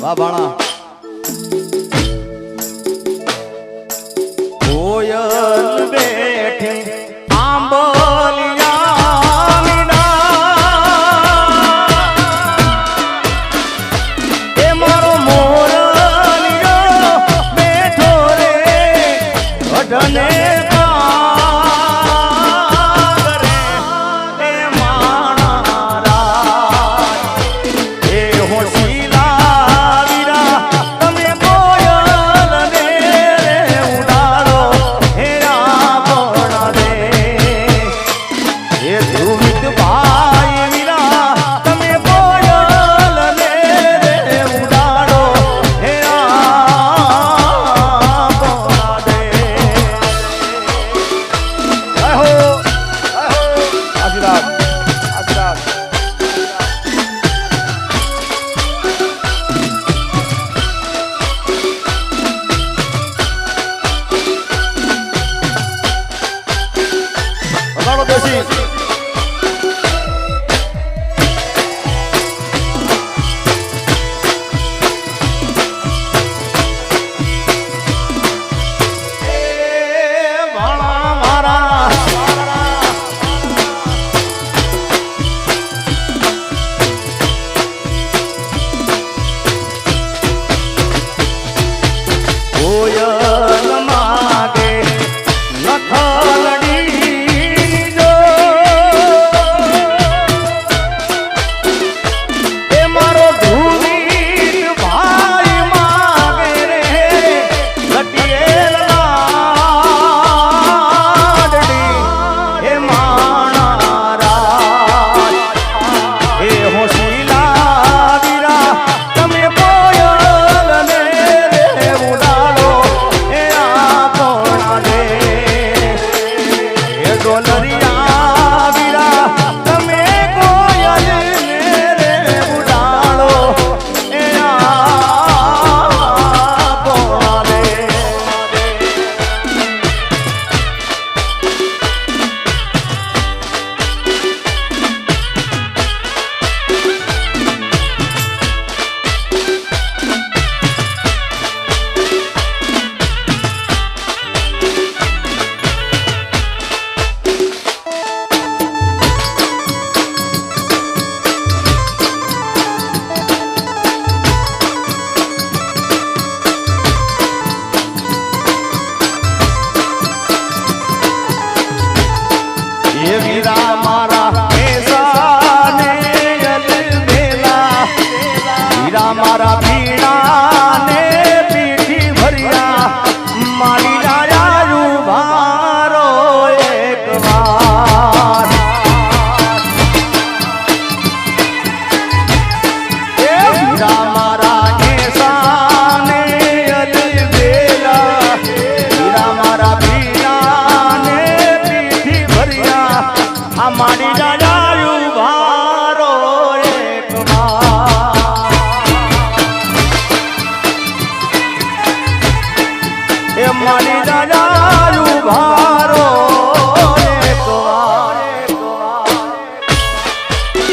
વાહ ભાણા. stop.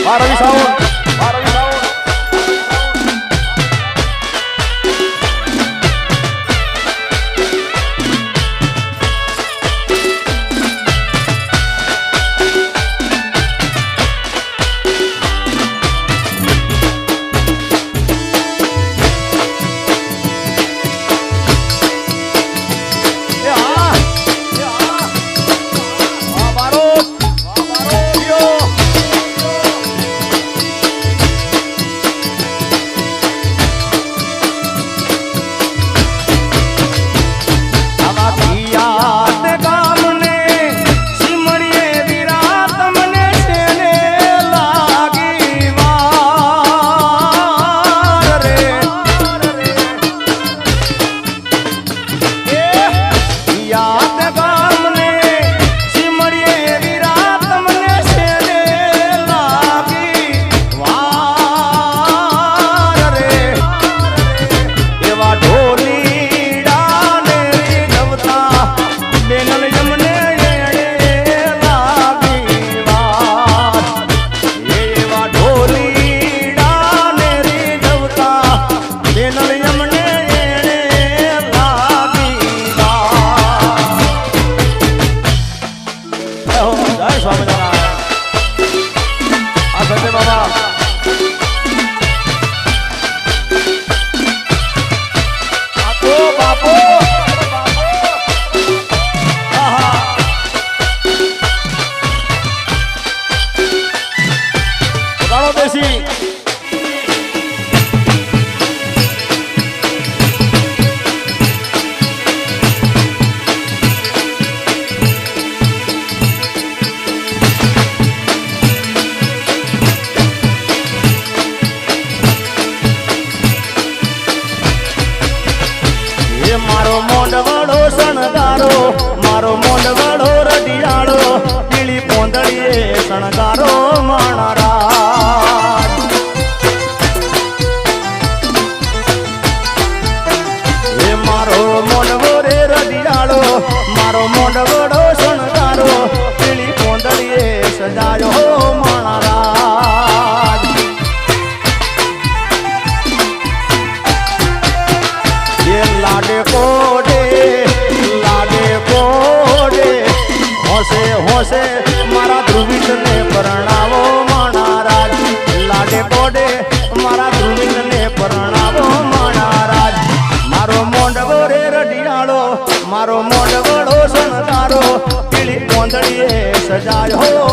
મારો sound મારો સજાયો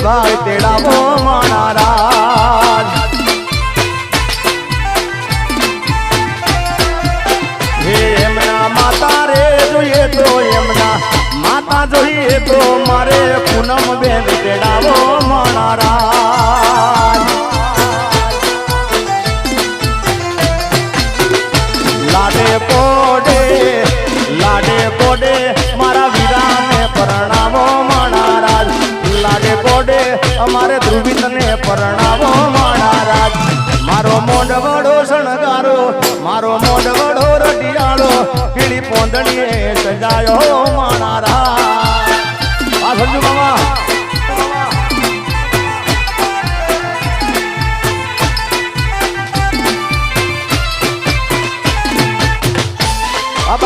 નિલેશભાઈ તેડાવો આ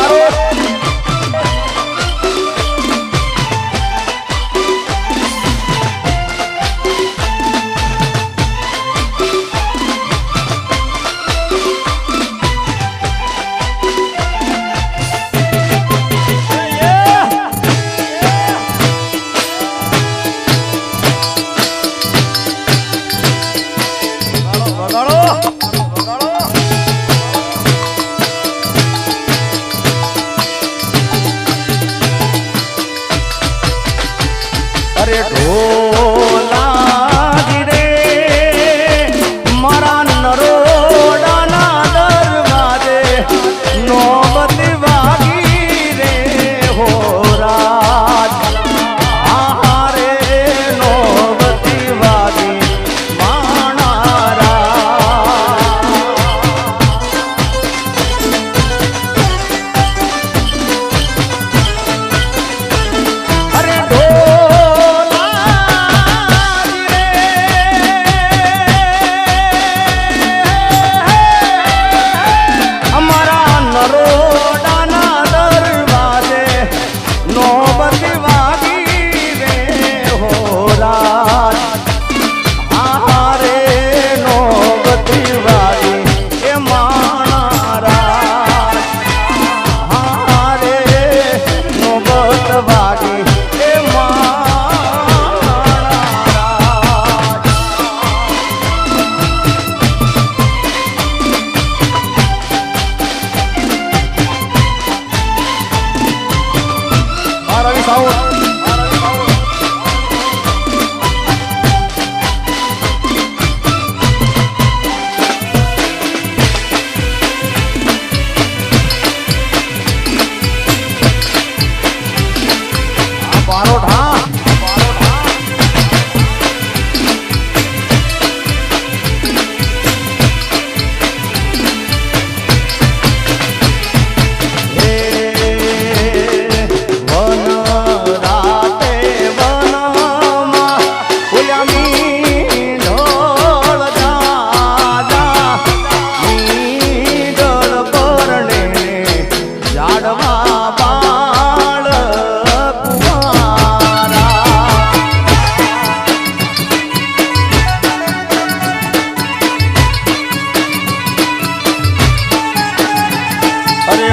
out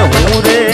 amores.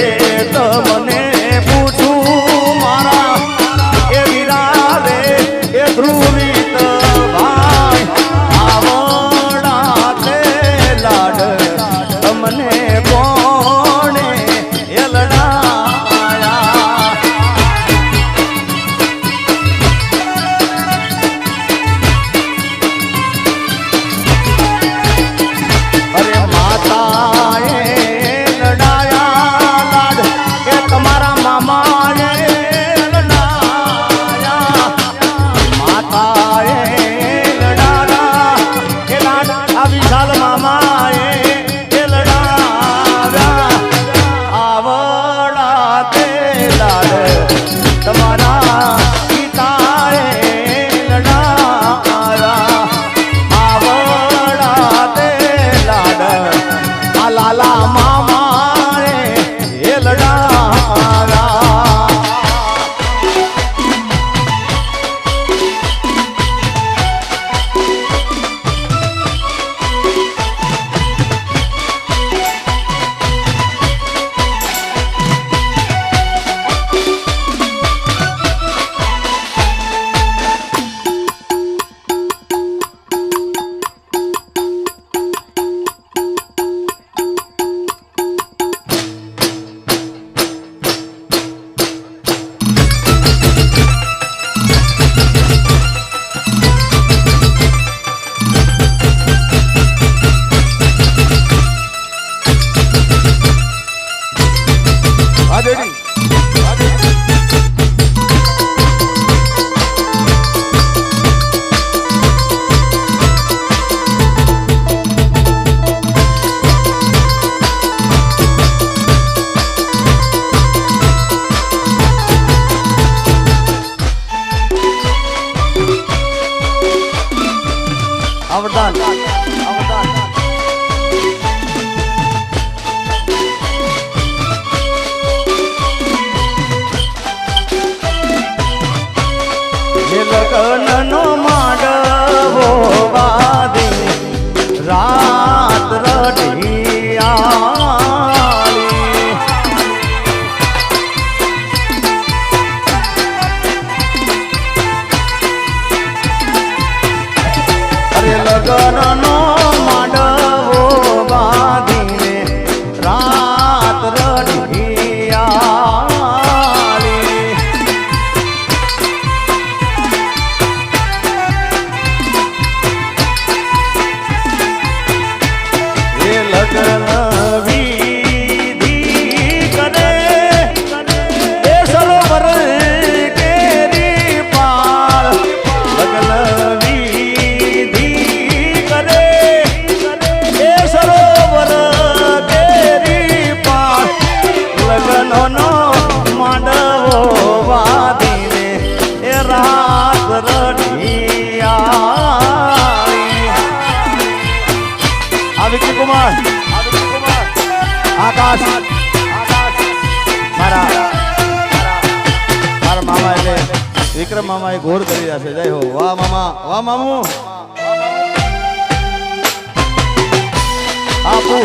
આપુ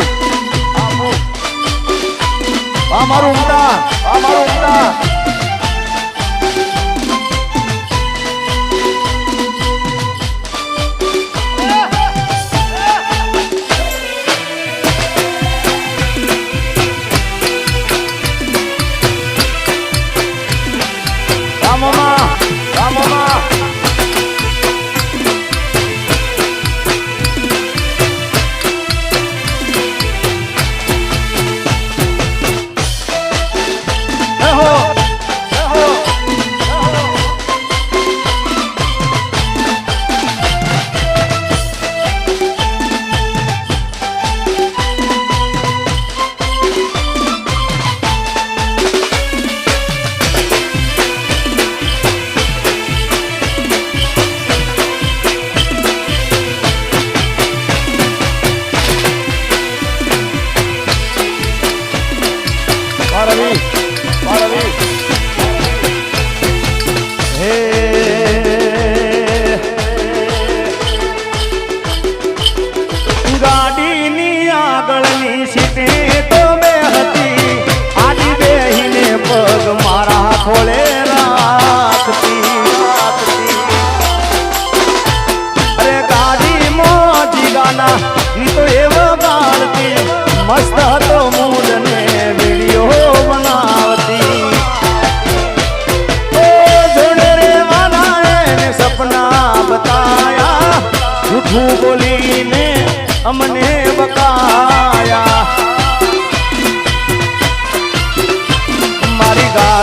આપુ આ મારું ઉમદા આ મારું ઉમટા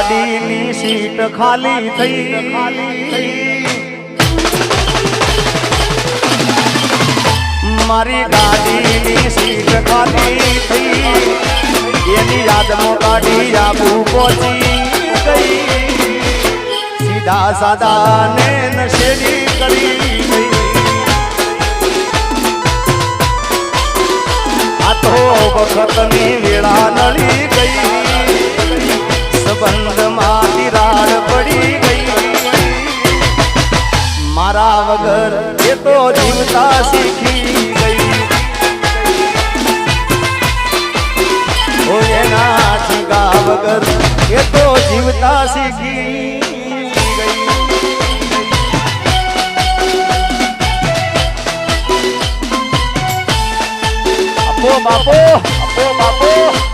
ગાડીની સીટ ખાલી થઈ. મારી ગાડીની સીટ ખાલી થઈ. એની યાદમાં ગાડી આબુ પહોંચી ગઈ. સીધા સાદા ને નશેડી કરી ગઈ. તો વખતની વેળા નળી ગઈ. સંબંધમાં તિરાડ પડી ગઈ. મારા વગર એ તો જીવતા શીખી ગઈ. એના જીગા વગર એ તો જીવતા શીખી બાપો બાપો બાપો.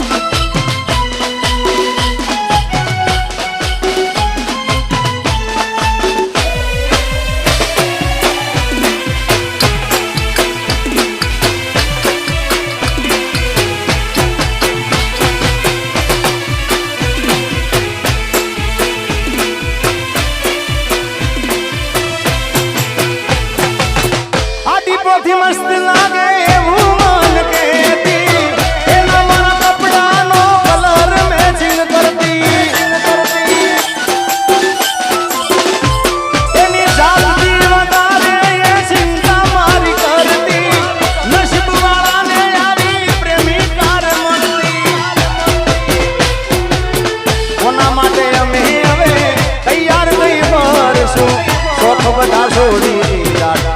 છોડી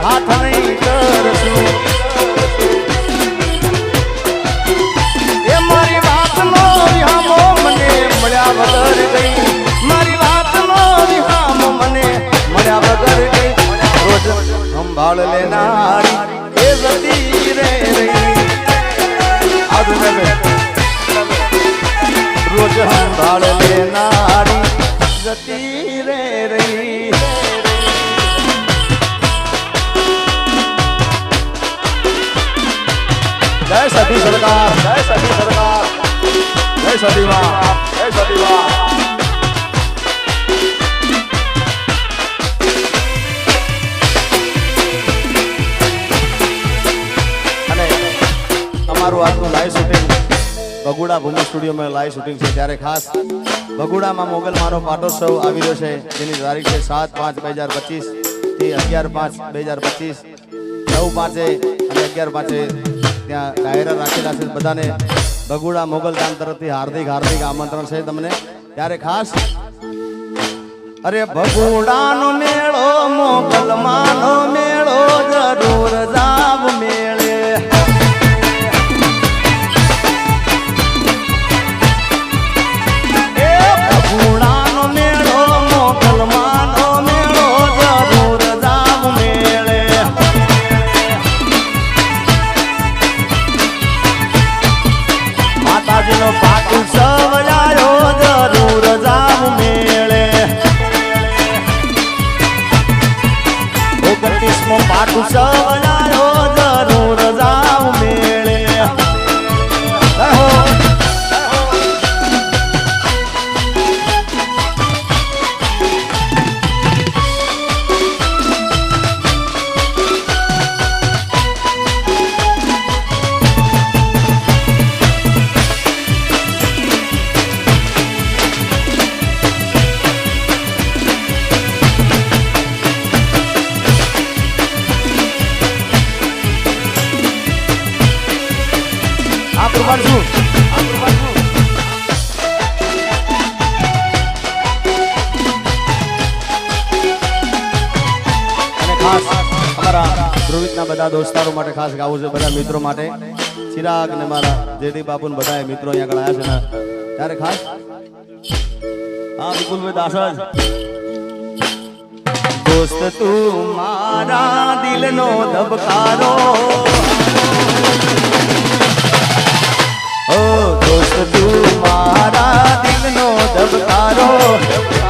હાથ નહીં કરશું. એ રોજ સંભાળ લેનારી સતી સરકાર, જય સતી સરકાર. જય સતી માં, જય સતી માં. આજનું લાઈવ શૂટિંગ બગુડા ભૂમિ સ્ટુડિયોમાં લાઈવ શૂટિંગ છે. ત્યારે ખાસ બગુડામાં મોગલ મારો પાટોત્સવ આવી છે. જેની તારીખ છે સાત પાંચ બે હજાર પચીસથી અગિયાર પાંચ બે હજાર પચીસ. નવ પાંચે અગિયાર પાંચે ત્યાં ડાયરા રાખેલા છે. બધાને બગુડા મોગલ ધામ તરફથી હાર્દિક હાર્દિક આમંત્રણ છે તમને. ત્યારે ખાસ અરે ભગુડાનો મેળો, મોગલમાનો મેળો, જરૂર જાવ મેળે. ખાસ ગાવું છે બધા મિત્રો માટે. ચિરાગ ને મારા જેદી બાપુ ને બધા મિત્રો અહીંયા આગળ આવ્યા છે ને. ત્યારે ખાસ હા, વિપુલભાઈ દાસ દોસ્ત તું મારા દિલનો ધબકારો. ઓ, દોસ્ત તું મારા દિલનો ધબકારો.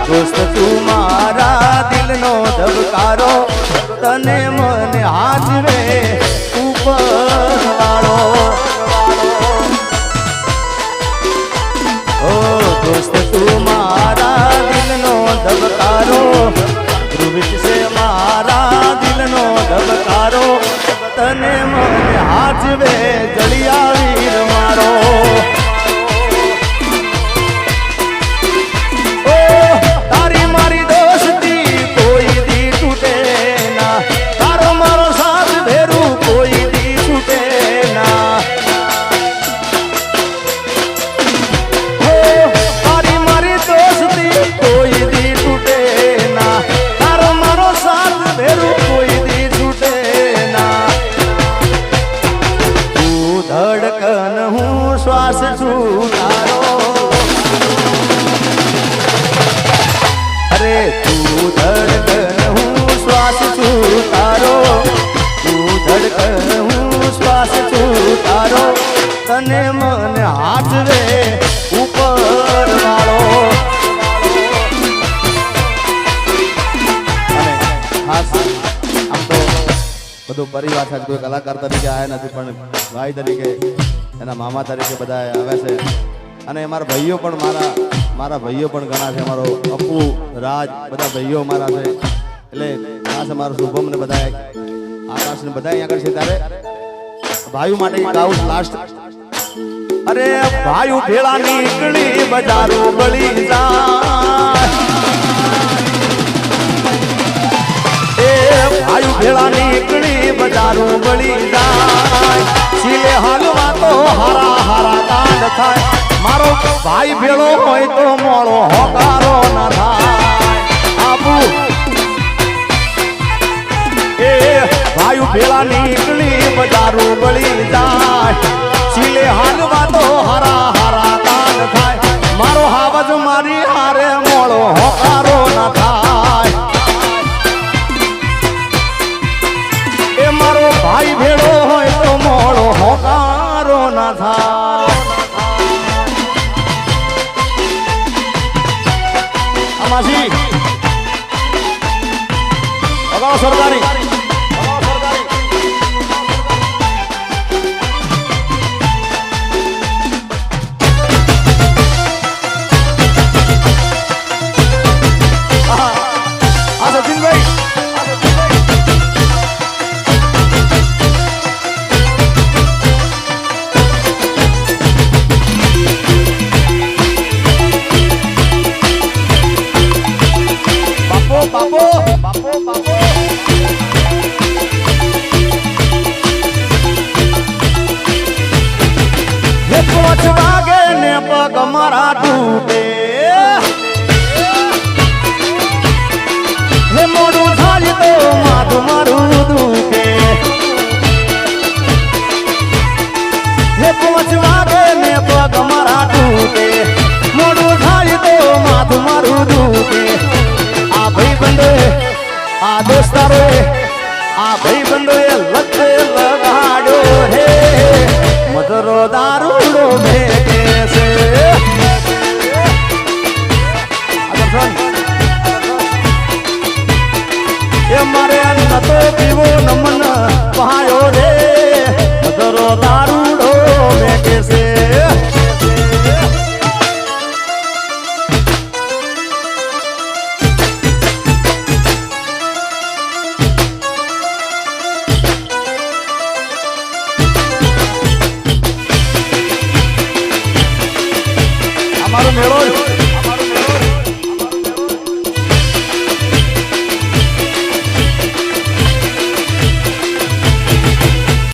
દોસ્ત તું મારા દિલનો ધબકારો. તને મને હાજવે ઉપર વાળો ઓ દોસ્ત મારા દિલનો ધબકારો. ધ્રુવિત મારા દિલનો ધબકારો. તને મને હાજવે જળિયા વીર મારો. બધું છે કોઈ કલાકાર તરીકે આવ્યા નથી, પણ ભાઈ તરીકે, એના મામા તરીકે બધા આવે છે. અને મારા ભાઈઓ પણ મારા મારા ભાઈઓ પણ ઘણા છે. મારો અપુ, રાજ, બધા ભાઈઓ મારા છે. એટલે ખાસ અમારો શુભમ ને બધા આકાશ ને બધા અહીંયા આગળ છે ત્યારે. ભાઈઓ માટે એક લાસ્ટ અરે, ભાઈઓ ભેળા નીકળી, બજારો બળી જાય. ભાઈ ભેળા નીકળી બજારું બળી જાય. સિલે હાલમાં તો હારા હારા કાંડ થાય. મારો ભાઈ ભેળો હોય તો મોળો હોકારો ના થાય. આબુ. એ ભાઈ ભેળા નીકળી બજારું બળી જાય. સિલે હાલમાં તો હારા હારા કાંડ થાય. મારો હાવજ મારી હારે મોળો હોકારો અગાઉ સરકારી